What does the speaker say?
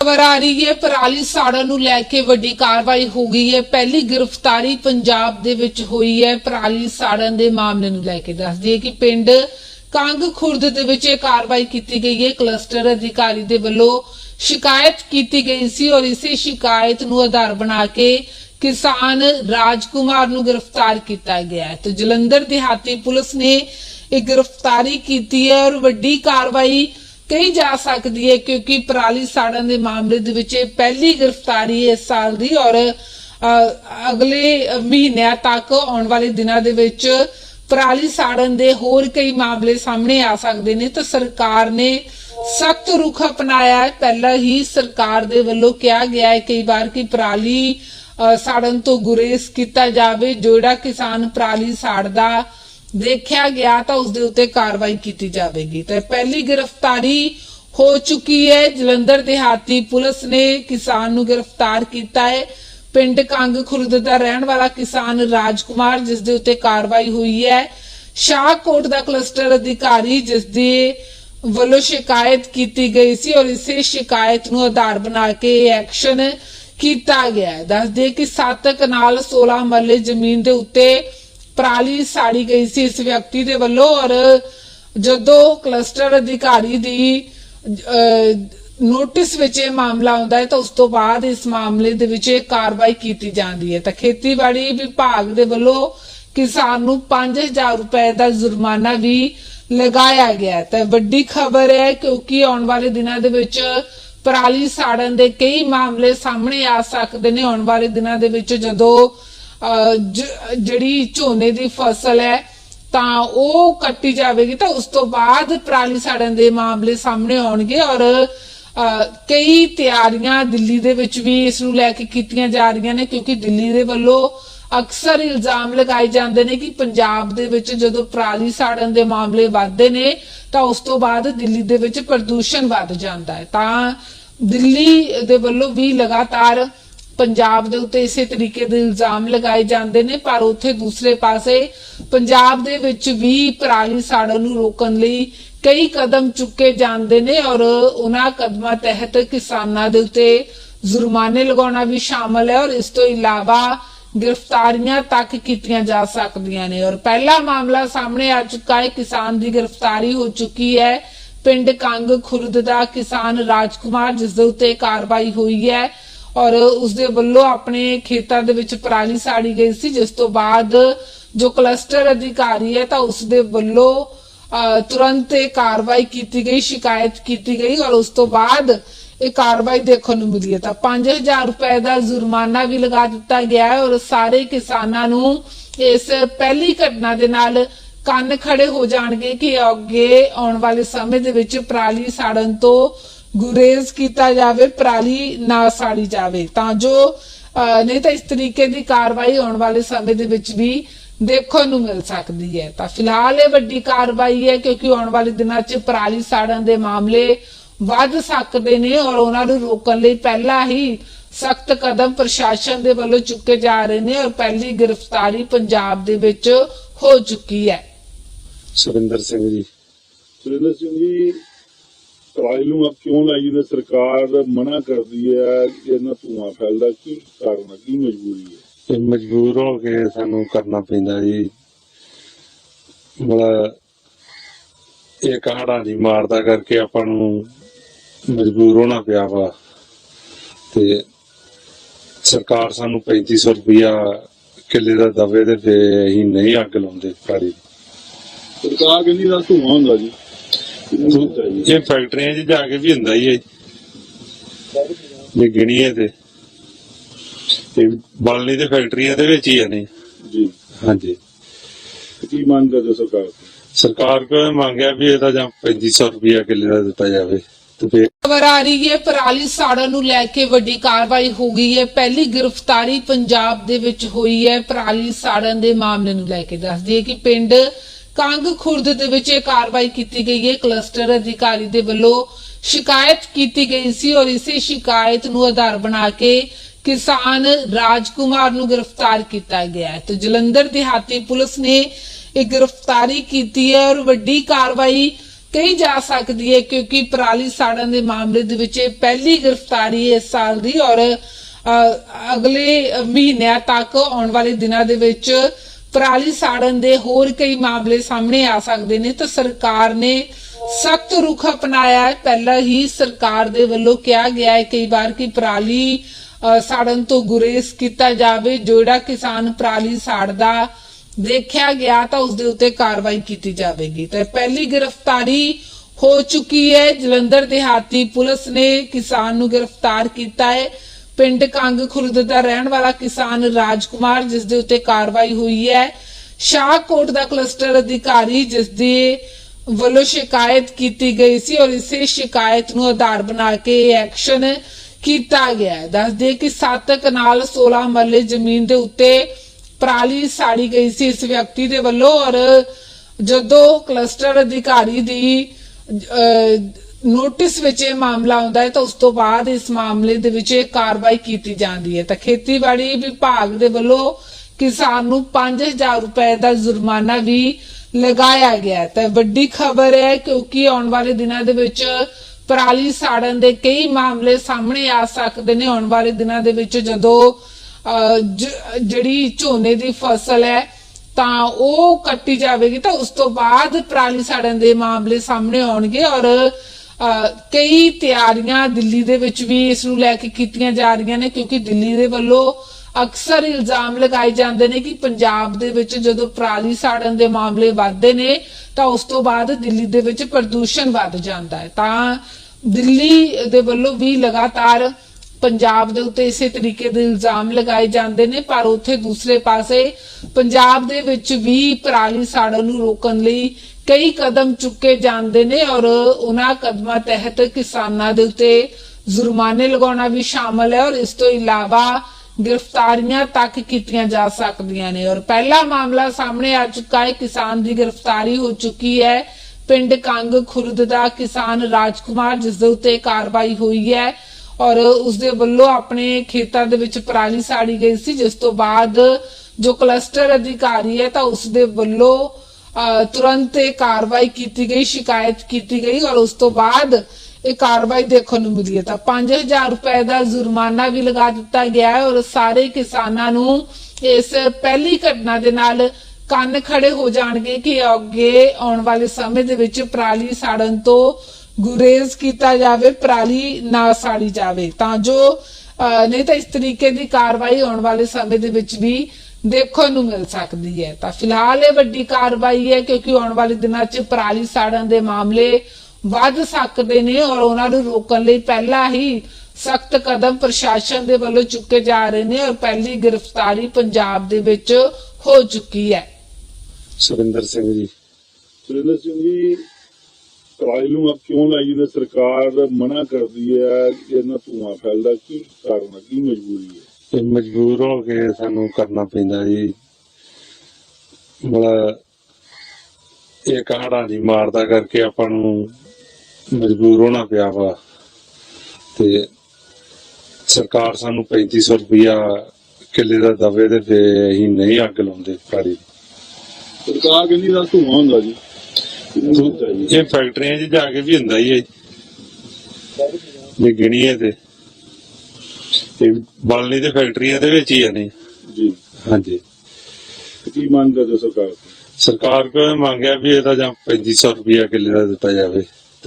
ਖਬਰ ਆ ਰਹੀ ਹੈ, ਪਰਾਲੀ ਸਾੜਨ ਨੂੰ ਲੈ ਕੇ ਵੱਡੀ ਕਾਰਵਾਈ ਹੋ ਗਈ ਹੈ। ਪਹਿਲੀ ਗ੍ਰਿਫਤਾਰੀ ਪੰਜਾਬ ਦੇ ਵਿੱਚ ਹੋਈ ਹੈ। ਪਰਾਲੀ ਸਾੜਨ ਦੇ ਮਾਮਲੇ ਨੂੰ ਲੈ ਕੇ ਦੱਸਦੀ ਦਈਏ ਕਿ ਪਿੰਡ ਕੰਗ ਖੁਰਦ ਦੇ ਵਿੱਚ ਇਹ ਕਾਰਵਾਈ ਕੀਤੀ ਗਈ ਹੈ। ਕਲਸਟਰ ਅਧਿਕਾਰੀ ਦੇ ਵੱਲੋਂ ਸ਼ਿਕਾਇਤ ਕੀਤੀ ਗਈ ਸੀ ਔਰ ਇਸੇ ਸ਼ਿਕਾਇਤ ਨੂੰ ਆਧਾਰ ਬਣਾ ਕੇ ਕਿਸਾਨ ਰਾਜਕੁਮਾਰ ਨੂੰ ਗ੍ਰਿਫਤਾਰ ਕੀਤਾ ਗਿਆ ਹੈ। ਤੇ ਜਲੰਧਰ ਦਿਹਾਤੀ ਪੁਲਿਸ ਨੇ ਇਹ ਗ੍ਰਿਫਤਾਰੀ ਕੀਤੀ ਹੈ ਔਰ ਵੱਡੀ ਕਾਰਵਾਈ ਕਹੀ ਜਾ ਸਕਦੀ ਹੈ ਕਿਉਂਕਿ ਪਰਾਲੀ ਸਾੜਨ ਦੇ ਮਾਮਲੇ ਦੇ ਵਿੱਚ ਪਹਿਲੀ ਗ੍ਰਿਫਤਾਰੀ ਇਸ ਸਾਲ ਦੀ ਔਰ ਅਗਲੇ ਮਹੀਨਿਆਂ ਤੱਕ ਆਉਣ ਵਾਲੇ ਦਿਨਾਂ ਦੇ ਵਿੱਚ ਪਰਾਲੀ ਸਾੜਨ ਦੇ ਹੋਰ ਕਈ ਮਾਮਲੇ ਸਾਹਮਣੇ ਆ ਸਕਦੇ ਨੇ। ਤਾਂ ਸਰਕਾਰ ਨੇ ਸਖਤ ਰੁਖ ਅਪਣਾਇਆ ਹੈ। ਪਹਿਲਾਂ ਹੀ ਸਰਕਾਰ ਦੇ ਵੱਲੋਂ ਕਿਹਾ ਗਿਆ ਹੈ ਕਈ ਵਾਰ ਕਿ ਪਰਾਲੀ ਸਾੜਨ ਤੋਂ ਗੁਰੇਜ਼ ਕੀਤਾ ਜਾਵੇ। ਜਿਹੜਾ ਕਿਸਾਨ ਪਰਾਲੀ ਸਾੜਦਾ ਦੇਖਿਆ ਗਿਆ ਤਾਂ ਉਸ ਦੇ ਉੱਤੇ ਕਾਰਵਾਈ ਕੀਤੀ ਜਾਵੇਗੀ। ਤੇ ਪਹਿਲੀ ਗ੍ਰਿਫਤਾਰੀ ਹੋ ਚੁੱਕੀ ਹੈ। ਜਲੰਧਰ ਦਿਹਾਤੀ ਪੁਲਿਸ ਨੇ ਕਿਸਾਨ ਨੂੰ ਗ੍ਰਿਫਤਾਰ ਕੀਤਾ ਹੈ। ਪਿੰਡ ਕੰਗ ਖੁਰਦ ਦਾ ਰਹਿਣ ਵਾਲਾ ਕਿਸਾਨ ਰਾਜਕੁਮਾਰ, ਜਿਸ ਦੇ ਉੱਤੇ ਕਾਰਵਾਈ ਹੋਈ ਹੈ। ਸ਼ਾਹਕੋਟ ਦਾ ਕਲਸਟਰ ਅਧਿਕਾਰੀ, ਜਿਸ ਦੀ ਵੱਲੋਂ ਸ਼ਿਕਾਇਤ ਕੀਤੀ ਗਈ ਸੀ ਔਰ ਇਸੇ ਸ਼ਿਕਾਇਤ ਨੂੰ ਆਧਾਰ ਬਣਾ ਕੇ ਐਕਸ਼ਨ ਕੀਤਾ ਗਿਆ ਹੈ। ਦੱਸਦੇ ਕਿ ਸੱਤ ਕਨਾਲ 16 ਮਰਲੇ ਜ਼ਮੀਨ ਦੇ ਉੱਤੇ ਪਰਾਲੀ ਸਾੜੀ ਗਈ ਸੀ ਇਸ ਵਿਅਕਤੀ ਦੇ ਵੱਲੋਂ ਔਰ ਜਦੋਂ ਕਲਸਟਰ ਅਧਿਕਾਰੀ ਦੀ ਨੋਟਿਸ ਵਿੱਚ ਇਹ ਮਾਮਲਾ ਆਉਂਦਾ ਹੈ ਤਾਂ ਉਸ ਤੋਂ ਬਾਅਦ ਇਸ ਮਾਮਲੇ ਦੇ ਵਿੱਚ ਇਹ ਕਾਰਵਾਈ ਕੀਤੀ ਜਾਂਦੀ ਹੈ। ਤਾਂ ਖੇਤੀਬਾੜੀ ਵਿਭਾਗ ਦੇ ਵੱਲੋਂ ਕਿਸਾਨ ਨੂੰ 5000 ਰੁਪਏ ਦਾ ਜੁਰਮਾਨਾ ਵੀ ਲਗਾਇਆ ਗਿਆ ਹੈ। ਤਾਂ ਵੱਡੀ ਖਬਰ ਹੈ ਕਿਉਂਕਿ ਆਉਣ ਵਾਲੇ ਦਿਨਾਂ ਦੇ ਵਿੱਚ ਪਰਾਲੀ ਸਾੜਨ ਦੇ ਕਈ ਮਾਮਲੇ ਸਾਹਮਣੇ ਆ ਸਕਦੇ ਨੇ। ਆਉਣ ਵਾਲੇ ਦਿਨਾਂ ਦੇ ਵਿੱਚ ਜਦੋਂ ਜਿਹੜੀ ਝੋਨੇ ਦੀ ਫਸਲ ਹੈ, ਤਾਂ ਉਹ ਕੱਟੀ ਜਾਵੇਗੀ, ਤਾਂ ਉਸ ਤੋਂ ਬਾਅਦ ਪਰਾਲੀ ਸਾੜਨ ਦੇ ਮਾਮਲੇ ਸਾਹਮਣੇ ਆਉਣਗੇ ਔਰ ਕਈ ਤਿਆਰੀਆਂ ਦਿੱਲੀ ਦੇ ਵਿੱਚ ਵੀ ਇਸ ਨੂੰ ਲੈ ਕੇ ਕੀਤੀਆਂ ਜਾ ਰਹੀਆਂ ਨੇ, ਕਿਉਂਕਿ ਦਿੱਲੀ ਦੇ ਵੱਲੋਂ ਅਕਸਰ ਇਲਜ਼ਾਮ ਲਗਾਏ ਜਾਂਦੇ ਨੇ ਕਿ ਪੰਜਾਬ ਦੇ ਵਿੱਚ ਜਦੋਂ ਪਰਾਲੀ ਸਾੜਨ ਦੇ ਮਾਮਲੇ ਵੱਧਦੇ ਨੇ, ਤਾਂ ਉਸ ਤੋਂ ਬਾਅਦ ਦਿੱਲੀ ਦੇ ਵਿੱਚ ਪ੍ਰਦੂਸ਼ਣ ਵੱਧ ਜਾਂਦਾ ਹੈ। ਤਾਂ ਦਿੱਲੀ ਦੇ ਵੱਲੋਂ ਵੀ ਲਗਾਤਾਰ ਪੰਜਾਬ ਦੇ ਉੱਤੇ ਇਸੇ ਤਰੀਕੇ ਦੇ ਇਲਜ਼ਾਮ ਲਗਾਏ ਜਾਂਦੇ ਨੇ, ਪਰ ਉੱਥੇ ਦੂਸਰੇ ਪਾਸੇ ਪੰਜਾਬ ਦੇ ਵਿੱਚ ਵੀ ਪਰਾਲੀ ਸਾੜਨ ਨੂੰ ਰੋਕਣ ਲਈ ਕਈ ਕਦਮ ਚੁੱਕੇ ਜਾਂਦੇ ਨੇ ਔਰ ਉਹਨਾਂ ਕਦਮਾਂ ਤਹਿਤ ਕਿਸਾਨਾਂ ਦੇ ਉੱਤੇ ਜੁਰਮਾਨੇ ਲਗਾਉਣਾ ਵੀ ਸ਼ਾਮਲ ਹੈ ਔਰ ਇਸ ਤੋਂ ਇਲਾਵਾ ਗ੍ਰਿਫਤਾਰੀਆਂ ਤੱਕ ਕੀਤੀਆਂ ਜਾ ਸਕਦੀਆਂ ਨੇ। ਔਰ ਪਹਿਲਾ ਮਾਮਲਾ ਸਾਹਮਣੇ ਆ ਚੁੱਕਾ ਹੈ, ਕਿਸਾਨ ਦੀ ਗ੍ਰਿਫਤਾਰੀ ਹੋ ਚੁੱਕੀ ਹੈ। ਪਿੰਡ ਕੰਗ ਖੁਰਦ ਦਾ ਕਿਸਾਨ ਰਾਜਕੁਮਾਰ, ਜਿਸ ਦੇ ਉੱਤੇ ਕਾਰਵਾਈ ਹੋਈ ਹੈ। ਔਰ ਉਸ ਦੇ ਵੱਲੋਂ ਆਪਣੇ ਖੇਤਾਂ ਦੇ ਵਿੱਚ ਪਰਾਲੀ ਸਾੜੀ ਗਈ ਸੀ, ਜਿਸ ਤੋਂ ਬਾਅਦ ਜੋ ਕਲਸਟਰ ਅਧਿਕਾਰੀ ਹੈ ਤਾਂ ਉਸ ਦੇ ਵੱਲੋਂ ਤੁਰੰਤ ਇਹ ਕਾਰਵਾਈ ਕੀਤੀ ਗਈ, ਸ਼ਿਕਾਇਤ ਕੀਤੀ ਗਈ ਔਰ ਉਸ ਤੋਂ ਬਾਅਦ ਇਹ ਕਾਰਵਾਈ ਦੇਖਣ ਨੂੰ ਮਿਲੀ ਹੈ। ਤਾਂ 5000 ਰੁਪਏ ਦਾ ਜੁਰਮਾਨਾ ਵੀ ਲਗਾ ਦਿੱਤਾ ਗਿਆ ਹੈ ਔਰ ਸਾਰੇ ਕਿਸਾਨਾਂ ਨੂੰ ਇਸ ਪਹਿਲੀ ਘਟਨਾ ਦੇ ਨਾਲ ਕੰਨ ਖੜੇ ਹੋ ਜਾਣਗੇ ਕਿ ਅੱਗੇ ਆਉਣ ਵਾਲੇ ਸਮੇਂ ਦੇ ਵਿੱਚ ਪਰਾਲੀ ਸਾੜਨ ਤੋਂ ਗੁਰੇਜ਼ ਕੀਤਾ ਜਾਵੇ ਪਰਾਲੀ ਨਾ ਸਾੜੀ ਜਾਵੇ ਤਾਂ ਜੋ ਨਹੀਂ ਤਾਂ ਇਸ ਤਰੀਕੇ ਦੀ ਕਾਰਵਾਈ ਆਉਣ ਵਾਲੇ ਸਮੇਂ ਦੇ ਵਿੱਚ ਵੀ ਦੇਖਣ ਨੂੰ ਮਿਲ ਸਕਦੀ ਹੈ। ਤਾਂ ਫਿਲਹਾਲ ਇਹ ਵੱਡੀ ਕਾਰਵਾਈ ਹੈ ਕਿਉਂਕਿ ਆਉਣ ਵਾਲੇ ਦਿਨਾਂ 'ਚ ਪਰਾਲੀ ਸਾੜਨ ਦੇ ਮਾਮਲੇ ਵੱਧ ਸਕਦੇ ਨੇ ਔਰ ਉਹਨਾਂ ਨੂੰ ਰੋਕਣ ਲਈ ਪਹਿਲਾਂ ਹੀ ਸਖਤ ਕਦਮ ਪ੍ਰਸ਼ਾਸਨ ਦੇ ਵੱਲੋਂ ਚੁੱਕੇ ਜਾ ਰਹੇ ਨੇ ਔਰ ਪਹਿਲੀ ਗ੍ਰਿਫਤਾਰੀ ਪੰਜਾਬ ਦੇ ਵਿੱਚ ਹੋ ਚੁੱਕੀ ਹੈ। ਸੁਰਿੰਦਰ ਸਿੰਘ ਜੀ। ਸੁਰਿੰਦਰ ਸਿੰਘ ਜੀ ਪਰਾਲੀ ਨੂੰ ਕਿਉਂ ਲਾਈ ਜੇ ਸਰਕਾਰ ਮਨਾ ਕਰਦੀ ਹੈ ਕਿ ਇਹਨਾਂ ਧੂਆਂ ਫੈਲਦਾ ਕੀ ਕਾਰਨ ਹੈ? ਕੀ ਮਜਬੂਰੀ ਹੈ? ਤੇ ਮਜਬੂਰ ਹੋ ਕੇ ਸਾਨੂੰ ਕਰਨਾ ਪੈਂਦਾ ਜੀ। ਬੜਾ ਇਹ ਕਾੜਾ ਨਹੀਂ ਮਾਰਦਾ ਕਰਕੇ ਆਪਾਂ ਨੂੰ ਮਜਬੂਰ ਹੋਣਾ ਪਿਆ ਵਾ। ਤੇ ਸਰਕਾਰ ਸਾਨੂੰ 3500 ਰੁਪਇਆ ਕਿੱਲੇ ਦਾ ਦਵੇ ਤੇ ਫੇ ਅਸੀਂ ਨਹੀਂ ਅੱਗ ਲਾਉਂਦੇ ਪਰਾਲੀ ਸਰਕਾਰ ਕਹਿੰਦੀ ਦਾ ਧੂਆਂ ਹੁੰਦਾ ਜੀ। ਇਹ ਫੈਕਟਰੀਆਂ 'ਚ ਜਾ ਕੇ ਵੀ ਹੁੰਦਾ ਹੀ ਹੈ ਜੇ। ਗਿਣੀਏ ਤੇ। ਤੇ ਬਾਲਣੀ ਦੇ ਫੈਕਟਰੀਆਂ ਦੇ ਵਿੱਚ ਹੀ ਆ ਨੇ ਜੀ। ਹਾਂਜੀ। ਕੀ ਮੰਗ ਕਰਦੇ ਸਰਕਾਰ ਤੋਂ? ਸਰਕਾਰ ਕੋਲ ਮੰਗਿਆ ਵੀ ਇਹਦਾ ਜਾਂ 3500 ਰੁਪਇਆ ਕਿੱਲੇ ਦਾ ਦਿੱਤਾ ਜਾਵੇ। ਤੇ ਫਿਰ ਖਬਰ ਆ ਰਹੀ ਹੈ ਪਰਾਲੀ ਸਾੜਨ ਨੂੰ ਲੈ ਕੇ ਵੱਡੀ ਕਾਰਵਾਈ ਹੋ ਗਈ ਹੈ। ਪਹਿਲੀ ਗ੍ਰਿਫਤਾਰੀ ਪੰਜਾਬ ਦੇ ਵਿੱਚ ਹੋਈ ਹੈ। ਪਰਾਲੀ ਸਾੜਨ ਦੇ ਮਾਮਲੇ ਨੂੰ ਲੈ ਕੇ ਦੱਸ ਦਈਏ ਕਿ ਪਿੰਡ ਕੰਗ ਖੁਰਦ ਦੇ ਵਿੱਚ ਇਹ ਕਾਰਵਾਈ ਕੀਤੀ ਗਈ ਹੈ। ਕਲਸਟਰ ਅਧਿਕਾਰੀ ਦੇ ਵੱਲੋਂ ਸ਼ਿਕਾਇਤ ਕੀਤੀ ਗਈ ਸੀ ਔਰ ਇਸੇ ਸ਼ਿਕਾਇਤ ਨੂੰ ਆਧਾਰ ਬਣਾ ਕੇ ਕਿਸਾਨ ਰਾਜਕੁਮਾਰ ਨੂੰ ਗ੍ਰਿਫਤਾਰ ਕੀਤਾ ਗਿਆ ਹੈ। ਤੇ ਜਲੰਧਰ ਦਿਹਾਤੀ ਪੁਲਿਸ ਨੇ ਇਹ ਗ੍ਰਿਫਤਾਰੀ ਕੀਤੀ ਹੈ ਔਰ ਵੱਡੀ ਕਾਰਵਾਈ ਕਹੀ ਜਾ ਸਕਦੀ ਹੈ ਕਿਉਂਕਿ ਪਰਾਲੀ ਸਾੜਨ ਦੇ ਮਾਮਲੇ ਦੇ ਵਿੱਚ ਇਹ ਪਹਿਲੀ ਗ੍ਰਿਫਤਾਰੀ ਇਸ ਸਾਲ ਦੀ ਔਰ ਅਗਲੇ ਮਹੀਨਿਆਂ ਤੱਕ ਆਉਣ ਵਾਲੇ ਦਿਨਾਂ ਦੇ ਵਿੱਚ ਪਰਾਲੀ ਸਾੜਨ ਦੇ ਹੋਰ ਕਈ ਮਾਮਲੇ ਸਾਹਮਣੇ ਆ ਸਕਦੇ ਨੇ। ਤਾਂ ਸਰਕਾਰ ਨੇ ਸਖਤ ਰੁਖ ਅਪਣਾਇਆ ਹੈ। ਪਹਿਲਾਂ ਹੀ ਸਰਕਾਰ ਦੇ ਵੱਲੋਂ ਕਿਹਾ ਗਿਆ ਹੈ ਕਈ ਵਾਰ ਕਿ ਪਰਾਲੀ ਸਾੜਨ ਤੋਂ ਗੁਰੇਜ਼ ਕੀਤਾ ਜਾਵੇ। ਜਿਹੜਾ ਕਿਸਾਨ ਪਰਾਲੀ ਸਾੜਦਾ, ਦੇਖਿਆ ਗਿਆ ਤਾਂ ਉਸ ਦੇ ਉੱਤੇ ਕਾਰਵਾਈ ਕੀਤੀ ਜਾਵੇਗੀ। ਤੇ ਪਹਿਲੀ ਗ੍ਰਿਫਤਾਰੀ ਹੋ ਚੁੱਕੀ ਹੈ। ਜਲੰਧਰ ਦਿਹਾਤੀ ਪੁਲਿਸ ਨੇ ਕਿਸਾਨ ਨੂੰ ਗ੍ਰਿਫਤਾਰ ਕੀਤਾ ਹੈ। ਪਿੰਡ ਕੰਗ ਖੁਰਦ ਦਾ ਰਹਿਣ ਵਾਲਾ ਕਿਸਾਨ ਰਾਜਕੁਮਾਰ, ਜਿਸ ਦੇ ਉੱਤੇ ਕਾਰਵਾਈ ਹੋਈ ਹੈ। ਸ਼ਾਹਕੋਟ ਦਾ ਕਲਸਟਰ ਅਧਿਕਾਰੀ, ਜਿਸ ਦੀ ਵੱਲੋਂ ਸ਼ਿਕਾਇਤ ਕੀਤੀ ਗਈ ਸੀ ਔਰ ਇਸੇ ਸ਼ਿਕਾਇਤ ਨੂੰ ਆਧਾਰ ਬਣਾ ਕੇ ਐਕਸ਼ਨ ਕੀਤਾ ਗਿਆ ਹੈ। ਦੱਸ ਕਿ 7 ਕਨਾਲ 16 ਮਰਲੇ ਜ਼ਮੀਨ ਦੇ ਉੱਤੇ ਪਰਾਲੀ ਸਾੜੀ ਗਈ ਸੀ ਇਸ ਵਿਅਕਤੀ ਦੇ ਵੱਲੋਂ ਔਰ ਜਦੋਂ ਕਲਸਟਰ ਅਧਿਕਾਰੀ ਦੀ ਨੋਟਿਸ ਵਿੱਚ ਇਹ ਮਾਮਲਾ ਆਉਂਦਾ ਹੈ ਤਾਂ ਉਸ ਤੋਂ ਬਾਅਦ ਇਸ ਮਾਮਲੇ ਦੇ ਵਿੱਚ ਇਹ ਕਾਰਵਾਈ ਕੀਤੀ ਜਾਂਦੀ ਹੈ। ਤਾਂ ਖੇਤੀਬਾੜੀ ਵਿਭਾਗ ਦੇ ਵੱਲੋਂ ਕਿਸਾਨ ਨੂੰ 5000 ਰੁਪਏ ਦਾ ਜੁਰਮਾਨਾ ਵੀ ਲਗਾਇਆ ਗਿਆ ਤਾਂ ਵੱਡੀ ਖਬਰ ਹੈ ਕਿਉਂਕਿ ਆਉਣ ਵਾਲੇ ਦਿਨਾਂ ਦੇ ਵਿੱਚ ਪਰਾਲੀ ਸਾੜਨ ਦੇ ਕਈ ਮਾਮਲੇ ਸਾਹਮਣੇ ਆ ਸਕਦੇ ਨੇ। ਆਉਣ ਵਾਲੇ ਦਿਨਾਂ ਦੇ ਵਿੱਚ ਜਦੋਂ ਅਹ, ਜ- ਜਿਹੜੀ ਝੋਨੇ ਦੀ ਫਸਲ ਹੈ ਤਾਂ ਉਹ ਕੱਟੀ ਜਾਵੇਗੀ ਤਾਂ ਉਸ ਤੋਂ ਬਾਅਦ ਪਰਾਲੀ ਸਾੜਨ ਦੇ ਮਾਮਲੇ ਸਾਹਮਣੇ ਆਉਣਗੇ ਔਰ ਕਈ ਤਿਆਰੀਆਂ ਦਿੱਲੀ ਦੇ ਵਿੱਚ ਵੀ ਇਸ ਨੂੰ ਲੈ ਕੇ ਕੀਤੀਆਂ ਜਾ ਰਹੀਆਂ ਨੇ, ਕਿਉਂਕਿ ਦਿੱਲੀ ਦੇ ਵੱਲੋਂ ਅਕਸਰ ਇਲਜ਼ਾਮ ਲਗਾਏ ਜਾਂਦੇ ਨੇ ਕਿ ਪੰਜਾਬ ਦੇ ਵਿੱਚ ਜਦੋਂ ਪਰਾਲੀ ਸਾੜਨ ਦੇ ਮਾਮਲੇ ਵੱਧਦੇ ਨੇ, ਤਾਂ ਉਸ ਤੋਂ ਬਾਅਦ ਦਿੱਲੀ ਦੇ ਵਿੱਚ ਪ੍ਰਦੂਸ਼ਣ ਵੱਧ ਜਾਂਦਾ ਹੈ। ਤਾਂ ਦਿੱਲੀ ਦੇ ਵੱਲੋਂ ਵੀ ਲਗਾਤਾਰ ਪੰਜਾਬ ਦੇ ਉੱਤੇ ਇਸੇ ਤਰੀਕੇ ਦੇ ਇਲਜ਼ਾਮ ਲਗਾਏ ਜਾਂਦੇ ਨੇ, ਪਰ ਉੱਥੇ ਦੂਸਰੇ ਪਾਸੇ ਪੰਜਾਬ ਦੇ ਵਿੱਚ ਵੀ ਪਰਾਲੀ ਸਾੜਨ ਨੂੰ ਰੋਕਣ ਲਈ ਕਈ ਕਦਮ ਚੁੱਕੇ ਜਾਂਦੇ ਨੇ ਔਰ ਉਹਨਾਂ ਕਦਮਾਂ ਤਹਿਤ ਕਿਸਾਨਾਂ ਦੇ ਉੱਤੇ ਜੁਰਮਾਨੇ ਲਗਾਉਣਾ ਵੀ ਸ਼ਾਮਲ ਹੈ ਔਰ ਇਸ ਤੋਂ ਇਲਾਵਾ ਗ੍ਰਿਫਤਾਰੀਆਂ ਤੱਕ ਕੀਤੀਆਂ ਜਾ ਸਕਦੀਆਂ ਨੇ। ਔਰ ਪਹਿਲਾ ਮਾਮਲਾ ਸਾਹਮਣੇ ਆ ਚੁੱਕਾ ਹੈ, ਕਿਸਾਨ ਦੀ ਗ੍ਰਿਫਤਾਰੀ ਹੋ ਚੁੱਕੀ ਹੈ। ਪਿੰਡ ਕੰਗ ਖੁਰਦ ਦਾ ਕਿਸਾਨ ਰਾਜਕੁਮਾਰ, ਜਿਸ ਦੇ ਉੱਤੇ ਕਾਰਵਾਈ ਹੋਈ ਹੈ। ਔਰ ਉਸ ਦੇ ਵੱਲੋਂ ਆਪਣੇ ਖੇਤਾਂ ਦੇ ਵਿੱਚ ਪਰਾਲੀ ਸਾੜੀ ਗਈ ਸੀ, ਜਿਸ ਤੋਂ ਬਾਅਦ ਜੋ ਕਲਸਟਰ ਅਧਿਕਾਰੀ ਹੈ ਤਾਂ ਉਸ ਦੇ ਵੱਲੋਂ ਤੁਰੰਤ ਇਹ ਕਾਰਵਾਈ ਕੀਤੀ ਗਈ, ਸ਼ਿਕਾਇਤ ਕੀਤੀ ਗਈ ਔਰ ਉਸ ਤੋਂ ਬਾਅਦ ਇਹ ਕਾਰਵਾਈ ਦੇਖਣ ਨੂੰ ਮਿਲੀ ਹੈ। ਤਾਂ 5000 ਰੁਪਏ ਦਾ ਜੁਰਮਾਨਾ ਵੀ ਲਗਾ ਦਿੱਤਾ ਗਿਆ ਹੈ ਔਰ ਸਾਰੇ ਕਿਸਾਨਾਂ ਨੂੰ ਇਸ ਪਹਿਲੀ ਘਟਨਾ ਦੇ ਨਾਲ ਕੰਨ ਖੜੇ ਹੋ ਜਾਣਗੇ ਕਿ ਅੱਗੇ ਆਉਣ ਵਾਲੇ ਸਮੇਂ ਦੇ ਵਿੱਚ ਪਰਾਲੀ ਸਾੜਨ ਤੋਂ ਗੁਰੇਜ਼ ਕੀਤਾ ਜਾਵੇ ਪਰਾਲੀ ਨਾ ਸਾੜੀ ਜਾਵੇ ਤਾਂ ਜੋ ਨਹੀਂ ਤਾਂ ਇਸ ਤਰੀਕੇ ਦੀ ਕਾਰਵਾਈ ਆਉਣ ਵਾਲੇ ਸਮੇਂ ਦੇ ਵਿੱਚ ਵੀ ਦੇਖਣ ਨੂੰ ਮਿਲ ਸਕਦੀ ਹੈ। ਤਾਂ ਫਿਲਹਾਲ ਇਹ ਵੱਡੀ ਕਾਰਵਾਈ ਹੈ ਕਿਉਂਕਿ ਆਉਣ ਵਾਲੇ ਦਿਨਾਂ 'ਚ ਪਰਾਲੀ ਸਾੜਨ ਦੇ ਮਾਮਲੇ ਵੱਧ ਸਕਦੇ ਨੇ ਔਰ ਉਹਨਾਂ ਨੂੰ ਰੋਕਣ ਲਈ ਪਹਿਲਾਂ ਹੀ ਸਖਤ ਕਦਮ ਪ੍ਰਸ਼ਾਸਨ ਦੇ ਵੱਲੋਂ ਚੁੱਕੇ ਜਾ ਰਹੇ ਨੇ ਔਰ ਪਹਿਲੀ ਗ੍ਰਿਫਤਾਰੀ ਪੰਜਾਬ ਦੇ ਵਿੱਚ ਹੋ ਚੁੱਕੀ ਹੈ। ਸੁਰਿੰਦਰ ਸਿੰਘ ਜੀ। ਸੁਰਿੰਦਰ ਸਿੰਘ ਜੀ ਪਰਾਲੀ ਨੂੰ ਆਪ ਕਿਉਂ ਲਾਈ ਜਿਹਨੇ ਸਰਕਾਰ ਮਨਾ ਕਰਦੀ ਹੈ ਇਹਨਾਂ ਧੂਆਂ ਫੈਲਦਾ ਕੀ ਕਾਰਨ ਹੈ ਕੀ ਮਜਬੂਰੀ ਹੈ? ਤੇ ਮਜਬੂਰ ਹੋ ਕੇ ਸਾਨੂੰ ਕਰਨਾ ਪੈਂਦਾ ਜੀ। ਮਤਲਬ ਇਹ ਕਾੜਾ ਜੀ ਮਾਰਦਾ ਕਰਕੇ ਆਪਾਂ ਨੂੰ ਮਜਬੂਰ ਹੋਣਾ ਪਿਆ ਵਾ। ਤੇ ਸਰਕਾਰ ਸਾਨੂੰ 3500 ਰੁਪਇਆ ਕਿੱਲੇ ਦਾ ਦਵੇ ਤੇ ਅਸੀਂ ਨਹੀਂ ਅੱਗ ਲਾਉਂਦੇ ਪਰਾਲੀ ਸਰਕਾਰ ਕਹਿੰਦੀ ਦਾ ਧੂਆਂ ਹੁੰਦਾ ਜੀ। ਇਹ ਫੈਕਟਰੀਆਂ 'ਚ ਜਾ ਕੇ ਵੀ ਹੁੰਦਾ ਹੀ ਹੈ ਜੇ। ਗਿਣੀਏ ਤੇ। ਤੇ ਬਾਲਣੀ ਤੇ ਫੈਕਟਰੀਆਂ ਦੇ ਵਿੱਚ ਹੀ ਆ ਨੇ ਜੀ। ਹਾਂਜੀ। ਕੀ ਮੰਗ ਕਰਦੇ ਸਰਕਾਰ ਸਰਕਾਰ ਕੋਲ ਮੰਗਿਆ ਵੀ ਇਹਦਾ ਜਾਂ 3500 ਰੁਪਇਆ ਕਿੱਲੇ ਦਾ ਦਿੱਤਾ ਜਾਵੇ।